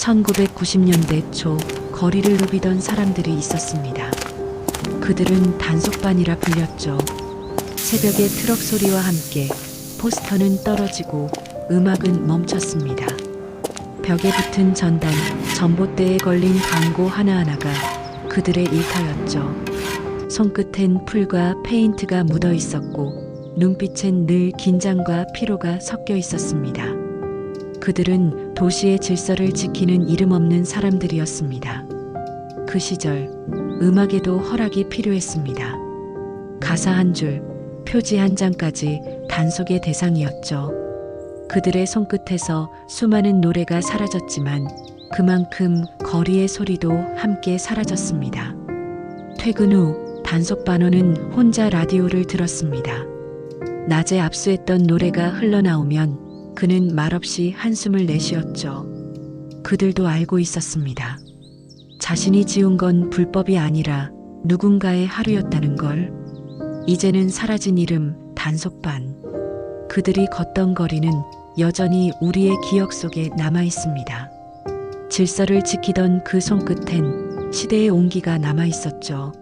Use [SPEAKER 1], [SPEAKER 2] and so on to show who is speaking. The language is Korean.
[SPEAKER 1] 1990년대 초 거리를 누비던 사람들이 있었습니다. 그들은 단속반이라 불렸죠. 새벽의 트럭 소리와 함께 포스터는 떨어지고 음악은 멈췄습니다. 벽에 붙은 전단, 전봇대에 걸린 광고 하나하나가 그들의 일터였죠. 손끝엔 풀과 페인트가 묻어 있었고 눈빛엔 늘 긴장과 피로가 섞여 있었습니다. 그들은 도시의 질서를 지키는 이름 없는 사람들이었습니다. 그 시절 음악에도 허락이 필요했습니다. 가사 한 줄, 표지 한 장까지 단속의 대상이었죠. 그들의 손끝에서 수많은 노래가 사라졌지만 그만큼 거리의 소리도 함께 사라졌습니다. 퇴근 후 단속 반원은 혼자 라디오를 들었습니다. 낮에 압수했던 노래가 흘러나오면 그는 말없이 한숨을 내쉬었죠. 그들도 알고 있었습니다. 자신이 지은 건 불법이 아니라 누군가의 하루였다는 걸. 이제는 사라진 이름 단속반. 그들이 걷던 거리는 여전히 우리의 기억 속에 남아 있습니다. 질서를 지키던 그 손끝엔 시대의 온기가 남아 있었죠.